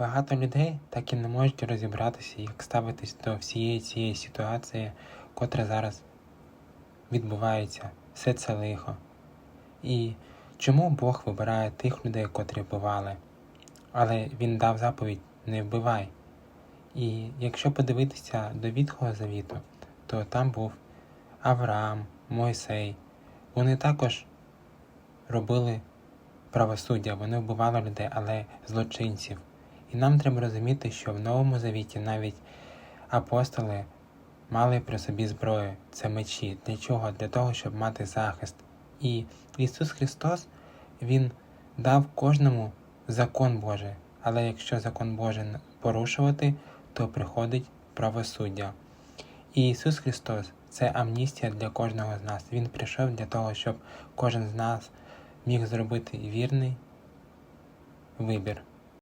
Багато людей так і не можуть розібратися, як ставитись до всієї цієї ситуації, котра зараз відбувається, все це лихо. І чому Бог вибирає тих людей, котрі вбивали? Але Він дав заповідь не вбивай. І якщо подивитися до Відхого Завіту, то там був Авраам, Мойсей. Вони також робили правосуддя, вони вбивали людей, але злочинців. І нам треба розуміти, що в Новому Завіті навіть апостоли мали при собі зброю, це мечі. Для чого? Для того, щоб мати захист. І Ісус Христос, Він дав кожному закон Божий. Але якщо закон Божий порушувати, то приходить правосуддя. І Ісус Христос це амністія для кожного з нас. Він прийшов для того, щоб кожен з нас міг зробити вірний вибір.